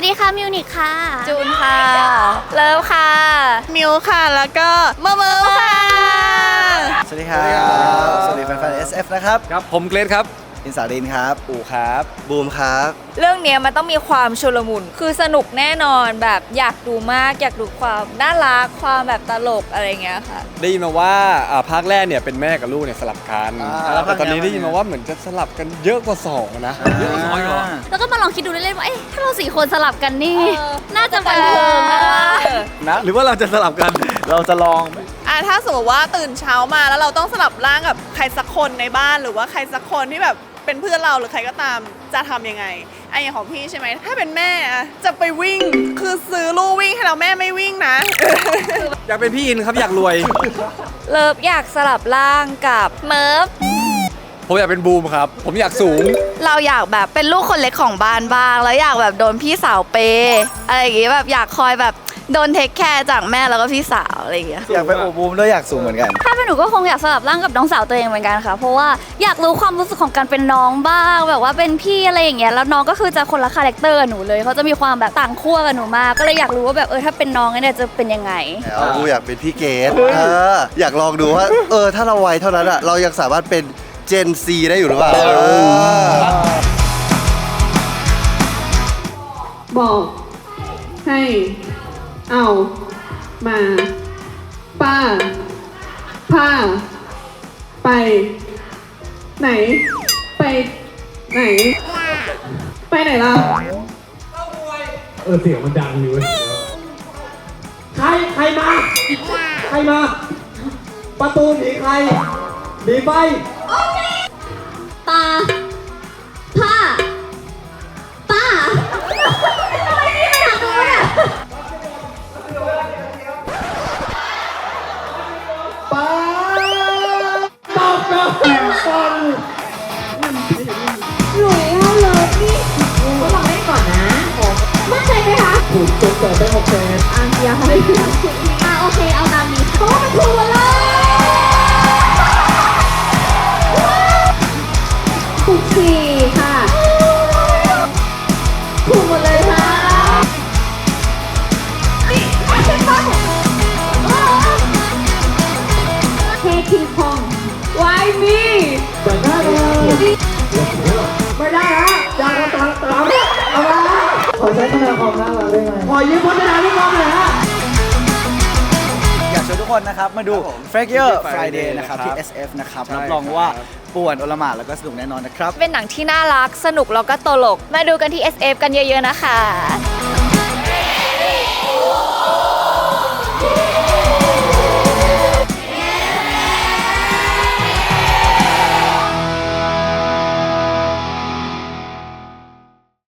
วัสดีค่ะมิวนิกค่ะ จูนค่ะ เลิฟค่ะ มิวค่ะ แล้วก็เมอร์เมอร์ค่ะ สวัสดีครับ สวัสดีแฟนๆ SF นะครับ ครับผมเกรซครับ อินสาดินครับอูครับ บูมครับ เรื่องเนี้ยมันต้องมีความชุลมุน คือสนุกแน่นอนแบบอยากดูมาก อยากดูความน่ารักความแบบตลกอะไรเงี้ยค่ะ ได้ยินมาว่าอ่าภาคแรกเนี่ยเป็นแม่กับลูกเนี่ยสลับกันอ่าอ่าแต่ตอนนี้ภาคเนี้ยได้ยินมาว่าเหมือนจะสลับกันเยอะกว่าสองนะเยอะกว่าสองอีกเหรอแล้วก็มาลองคิดดูเล่นๆว่า เอ๊ะ ถ้าเราสี่คนสลับกันนี่ เออ น่าจะบันเทิงนะนะหรือว่าเราจะสลับกัน เราจะลองอะถ้าสมมติว่าตื่นเช้ามาแล้วเราต้องสลับร่างกับใครสักคนในบ้านหรือว่าใครสักคนที่แบบ เป็นเพื่อนเราหรือใครก็ตามจะทำยังไงไอ้อย่างของพี่ใช่ไหมถ้าเป็นแม่อะจะไปวิ่งคือซื้อลู่วิ่งให้เราแม่ไม่วิ่งนะ อยากเป็นพี่อินครับอยากรวย เลิฟอยากสลับร่างกับเมิร์ฟผมอยากเป็นบูมครับ ผมอยากสูง เราอยากแบบเป็นลูกคนเล็กของบ้านบ้าง แล้วอยากแบบโดนพี่สาวเปย์อะไรอย่างงี้แบบอยากคอยแบบ โดนเทคแคร์จากแม่แล้วก็พี่สาวอะไรอย่างเงี้ย อยากไปโอบบูมด้วยอยากสูงเหมือนกัน ถ้าเป็นหนูก็คงอยากสลับร่างกับน้องสาวตัวเองเหมือนกันค่ะ เพราะว่าอยากรู้ความรู้สึกของการเป็นน้องบ้างแบบว่าเป็นพี่อะไรอย่างเงี้ย แล้วน้องก็คือจะคนละคาแรคเตอร์กับหนูเลยเขาจะมีความแบบต่างขั้วกับหนูมาก ก็เลยอยากรู้ว่าแบบเออถ้าเป็นน้องเนี่ยจะเป็นยังไง แล้วกูอยากเป็นพี่เกดเอออยากลองดูว่า เออ ถ้าเราวัยเท่านั้นอะเรายังสามารถเป็นเจนซีได้อยู่หรือเปล่าเออบอกให้ เอามาป้าผ้า ไป ไหน ไป ไหน ไปไหนล่ะเออเสียงมันดังอยู่เว้ยใครใครมา ใครมา ประตูหนีใครหนีไปปาผ้า ถูกจบแต่ได้หกคะแนนอะเดี๋ยวให้อะโอเคเอาตามนี้เพราะว่ามันถูกหมดเลยถูกสี่ค่ะถูกหมดเลยค่ะนี่ไม่ใช่ป้าของเทคิงคอง Why me แต่ได้เลยไม่ได้ฮะจางตามตามเอามา ขอใช้คะแนนความน่ารักได้ไหมขอยืมพัฒนาลูกบอลหน่อยฮะ อยากชวนทุกคนนะครับ มาดู f r a g i e r Friday นะครับ ที่ SF นะครับ รับรองว่าป่วนอลหมานแล้วก็สนุกแน่นอนนะครับ เป็นหนังที่น่ารักสนุกแล้วก็ตลก มาดูกันที่ SF กันเยอะๆนะคะ